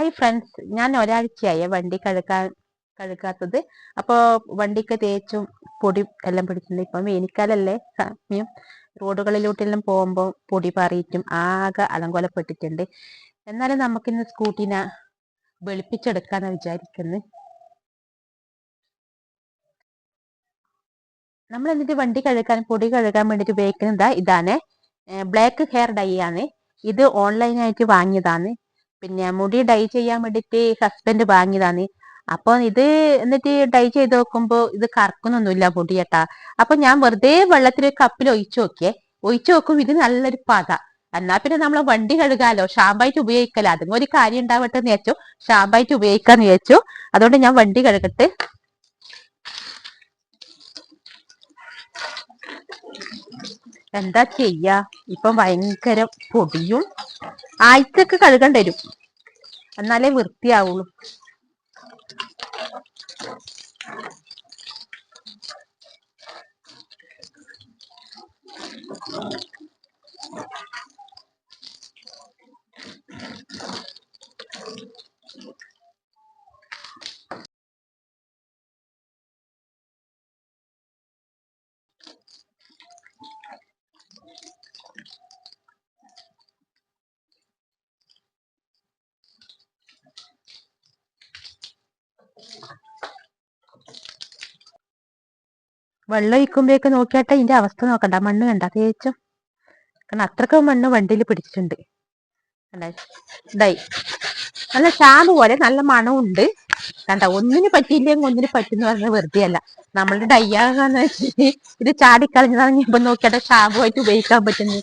Hi friends ഞാൻ ഒരാഴ്ചയായി വണ്ടി കഴുകാൻ കഴുകാത്തത്. അപ്പോൾ വണ്ടിക്ക് തേച്ചും പൊടി എല്ലാം പിടിച്ചിട്ടുണ്ട്. ഇപ്പം വേനിക്കാലല്ലേ സമയം. റോഡുകളിലോട്ടെല്ലാം പോകുമ്പോൾ പൊടി പാറിയിട്ടും ആകെ അലങ്കോലപ്പെട്ടിട്ടുണ്ട്. എന്നാലും നമുക്കിന്ന് സ്കൂട്ടിനെ വെളുപ്പിച്ചെടുക്കാന്ന് വിചാരിക്കുന്നത് നമ്മൾ എന്നിട്ട് വണ്ടി കഴുകാൻ പൊടി കഴുകാൻ വേണ്ടിയിട്ട് ഉപയോഗിക്കുന്നത് ഇതാണ്. ബ്ലാക്ക് ഹെയർ ഡൈ ആണ്. ഇത് ഓൺലൈനായിട്ട് വാങ്ങിയതാണ്. പിന്നെ മുടി ഡൈ ചെയ്യാൻ വേണ്ടിട്ട് ഹസ്ബൻഡ് വാങ്ങിയതാണ്. അപ്പൊ ഇത് എന്നിട്ട് ഡൈ ചെയ്ത് നോക്കുമ്പോ ഇത് കറക്കുന്നൊന്നുമില്ല മുടി കേട്ടാ അപ്പൊ ഞാൻ വെറുതെ വെള്ളത്തിൽ കപ്പിൽ ഒഴിച്ചു നോക്കിയേ. ഒഴിച്ചു നോക്കും ഇത് നല്ലൊരു പത. എന്നാ പിന്നെ നമ്മളെ വണ്ടി കഴുകാലോ? ഷാമ്പായിട്ട് ഉപയോഗിക്കലോ. അതും ഒരു കാര്യം ഉണ്ടാവട്ടെ എന്ന് വെച്ചു ഷാമ്പായിട്ട് ഉപയോഗിക്കാന്ന് വിചാരിച്ചു. അതുകൊണ്ട് ഞാൻ വണ്ടി കഴുകട്ടെ. എന്താ ചെയ്യാ? ഇപ്പൊ ഭയങ്കര പൊടിയും ആഴ്ചക്ക് കഴുകണ്ട വരും എന്നാലേ വൃത്തിയാവുള്ളൂ. വെള്ളം ഒഴിക്കുമ്പോഴേക്ക് നോക്കിയാട്ടെ ഇതിന്റെ അവസ്ഥ നോക്കണ്ട. മണ്ണ് കണ്ട തേച്ചും. കാരണം അത്രക്കും മണ്ണ് വണ്ടിയിൽ പിടിച്ചിട്ടുണ്ട്. ഇതായി. നല്ല ഷാമ്പ് പോലെ നല്ല മണമുണ്ട്. കണ്ട? ഒന്നിന് പറ്റിയില്ലെങ്കിൽ ഒന്നിന് പറ്റുന്ന പറഞ്ഞാൽ വെറുതെ അല്ല. നമ്മളുടെ ഡയ്യാകാന്ന് വെച്ചിട്ട് ഇത് ചാടിക്കളഞ്ഞതാണ് ഇപ്പൊ നോക്കിയാട്ടെ ഷാമ്പുമായിട്ട് ഉപയോഗിക്കാൻ പറ്റുന്നത്.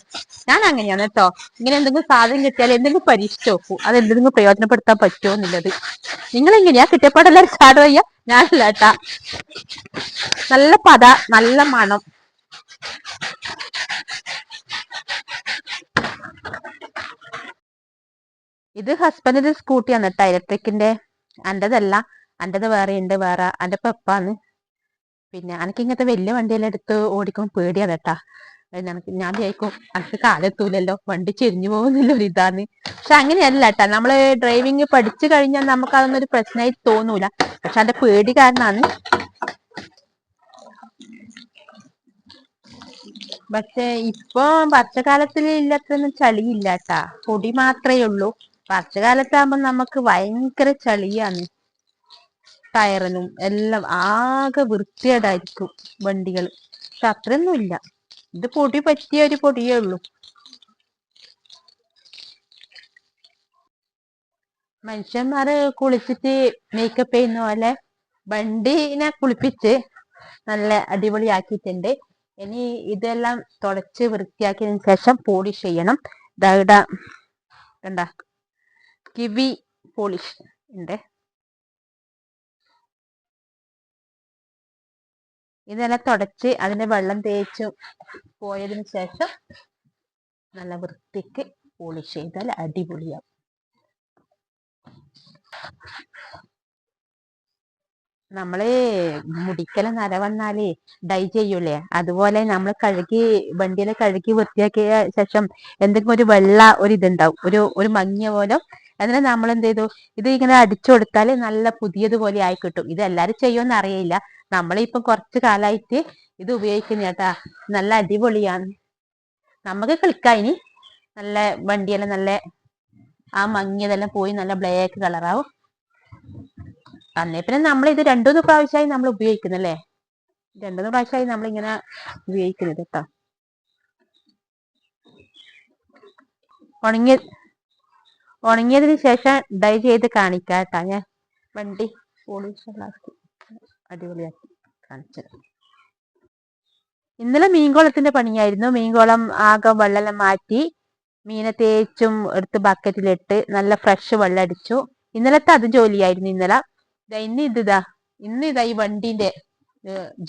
ഞാൻ അങ്ങനെയാണ് കേട്ടോ. ഇങ്ങനെ എന്തെങ്കിലും സാധനം കിട്ടിയാൽ എന്തെങ്കിലും പരീക്ഷിച്ചു നോക്കൂ. അത് എന്തെങ്കിലും പ്രയോജനപ്പെടുത്താൻ പറ്റുമോ എന്നുള്ളത്. നിങ്ങൾ എങ്ങനെയാ കിട്ടിയപ്പോഴെല്ലാവരും ചാടുവയ്യ. ഞാനല്ല കേട്ടാ നല്ല പത നല്ല മണം. ഇത് ഹസ്ബൻഡിന്റെ സ്കൂട്ടിയാണ് കേട്ടോ ഇലക്ട്രിക്കിന്റെ. എന്റെതല്ല എന്റെത് വേറെ ഉണ്ട് വേറെ എന്റെ പെപ്പാണ്. പിന്നെ എനിക്ക് ഇങ്ങനത്തെ വലിയ വണ്ടിയെല്ലാം എടുത്ത് ഓടിക്കുമ്പോൾ പേടിയാണ് കേട്ടാ എനിക്ക് ഞാൻ വിചാരിക്കും എനിക്ക് കാലെത്തൂലല്ലോ വണ്ടി ചെരിഞ്ഞു പോകുന്നില്ല ഒരു ഇതാന്ന് പക്ഷെ അങ്ങനെയല്ല കേട്ടാ നമ്മൾ ഡ്രൈവിംഗ് പഠിച്ചു കഴിഞ്ഞാൽ നമുക്ക് അതൊന്നും ഒരു പ്രശ്നമായി തോന്നൂല. പക്ഷെ അതിന്റെ പേടി കാരണമാണ് പക്ഷെ ഇപ്പൊ വർഷകാലത്തിൽ ഇല്ലാത്തൊന്നും ചളിയില്ല കേട്ടാ പൊടി മാത്രമേ ഉള്ളൂ. വർഷകാലത്താകുമ്പോ നമുക്ക് ഭയങ്കര ചളിയാണ്. ടയറിനും എല്ലാം ആകെ വൃത്തികേടായിരിക്കും വണ്ടികൾ പക്ഷെ അത്രയൊന്നും ഇല്ല ഇത് പൊടി പറ്റിയ ഒരു പൊടിയേ ഉള്ളൂ. മനുഷ്യന്മാര് കുളിച്ചിട്ട് മേക്കപ്പ് ചെയ്യുന്ന പോലെ വണ്ടിനെ കുളിപ്പിച്ച് നല്ല അടിപൊളിയാക്കിയിട്ടുണ്ട്. ഇനി ഇതെല്ലാം തുടച്ച് വൃത്തിയാക്കിയതിന് ശേഷം പോളിഷ് ചെയ്യണം. ഇതാ കണ്ട കിവി പോളിഷ് ഉണ്ട്. ഇതെല്ലാം തുടച്ച് അതിന്റെ വെള്ളം തേച്ച് പോയതിന് ശേഷം നല്ല വൃത്തിക്ക് പോളിഷ് ചെയ്താൽ അടിപൊളിയാവും. നമ്മൾ മുടിക്കല നര വന്നാലേ ഡൈ ചെയ്യൂലേ? അതുപോലെ നമ്മൾ കഴുകി വണ്ടിയിലെ കഴുകി വൃത്തിയാക്കിയ ശേഷം എന്തെങ്കിലും ഒരു വെള്ള ഒരു ഇതുണ്ടാവും. ഒരു ഒരു മങ്ങിയ പോലെ എന്നിട്ട് നമ്മൾ എന്ത് ചെയ്തു ഇത് ഇങ്ങനെ അടിച്ചു കൊടുത്താൽ നല്ല പുതിയതുപോലെ ആയി കിട്ടും. ഇത് എല്ലാരും ചെയ്യുമെന്ന് അറിയില്ല. നമ്മളിപ്പം കുറച്ച് കാലമായിട്ട് ഇത് ഉപയോഗിക്കുന്ന കേട്ടാ. നല്ല അടിപൊളിയാണ്. നമുക്ക് ക്ലിക്കായി ഇനി. നല്ല വണ്ടിയെല്ലാം നല്ല ആ മങ്ങിയതെല്ലാം പോയി നല്ല ബ്ലാക്ക് കളറാവും അന്നേ പിന്നെ നമ്മൾ ഇത് രണ്ടുമൂന്ന് പ്രാവശ്യമായി നമ്മൾ ഉപയോഗിക്കുന്നല്ലേ? രണ്ടുമൂന്ന് പ്രാവശ്യമായി നമ്മൾ ഇങ്ങനെ ഉപയോഗിക്കുന്നത് കേട്ടോ. ഉണങ്ങിയ ഉണങ്ങിയതിന് ശേഷം ഡൈ ചെയ്ത് കാണിക്കാം കേട്ടോ ഞാൻ വണ്ടി പോളിഷാക്കി അടിപൊളിയാക്കി കാണിച്ചത്. ഇന്നലെ മീൻകോളത്തിന്റെ പണിയായിരുന്നു. മീൻകോളം ആകെ വെള്ളം മാറ്റി മീനെ തേച്ചും എടുത്ത് ബക്കറ്റിലിട്ട് നല്ല ഫ്രഷ് വെള്ളം അടിച്ചു ഇന്നലത്തെ അത് ജോലിയായിരുന്നു ഇന്നലെ. ഇന്ന് ഇതാ ഇന്ന് ഇതാ ഈ വണ്ടിന്റെ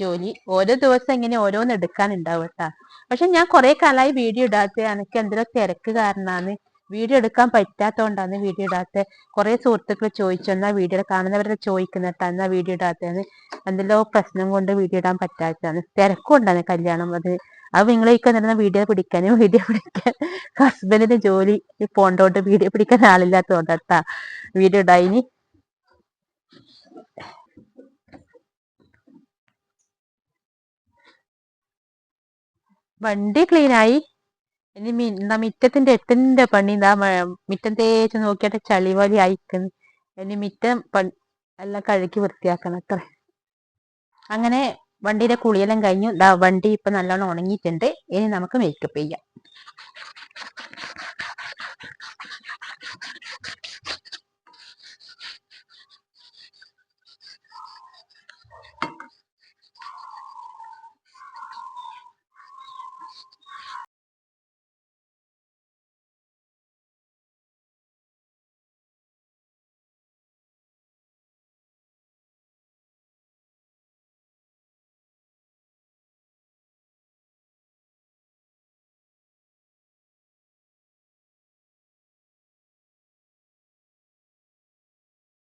ജോലി. ഓരോ ദിവസം ഇങ്ങനെ ഓരോന്ന് എടുക്കാനുണ്ടാവും കേട്ടാ. പക്ഷെ ഞാൻ കുറെ കാലമായി വീഡിയോ ഇടാത്ത. എനിക്ക് എന്തെങ്കിലും തിരക്ക് കാരണമാണ് വീഡിയോ എടുക്കാൻ പറ്റാത്തതുകൊണ്ടാണ് വീഡിയോ ഇടാത്ത. കുറെ സുഹൃത്തുക്കൾ ചോദിച്ചു എന്നാ വീഡിയോ കാണുന്നവരെ ചോദിക്കുന്നിട്ടാ എന്നാ വീഡിയോ ഇടാത്തതെന്ന് എന്തെല്ലോ പ്രശ്നം കൊണ്ട് വീഡിയോ ഇടാൻ പറ്റാത്തതാണ്. തിരക്കുണ്ടാണ് കല്യാണം. അത് അത് നിങ്ങളൊക്കെ നിന്ന വീഡിയോ പിടിക്കാനും വീഡിയോ പിടിക്കാൻ. ഹസ്ബൻഡിന്റെ ജോലി പോണ്ടോണ്ട് വീഡിയോ പിടിക്കാൻ ആളില്ലാത്തോണ്ടാ വീഡിയോ ഇടായിനി വണ്ടി ക്ലീനായി? ഇനി മിറ്റത്തിന്റെ എട്ടിന്റെ പണി എന്താ മിറ്റം തേച്ച് നോക്കിയിട്ട് ചളി പോലെ അയക്കുന്നു ഇനി മിറ്റം എല്ലാം കഴുകി വൃത്തിയാക്കണം അത്ര. അങ്ങനെ വണ്ടിയുടെ കുളിയെല്ലാം കഴിഞ്ഞു. വണ്ടി ഇപ്പൊ നല്ലോണം ഉണങ്ങിയിട്ടുണ്ട്. ഇനി നമുക്ക് മേക്കപ്പ് ചെയ്യാം.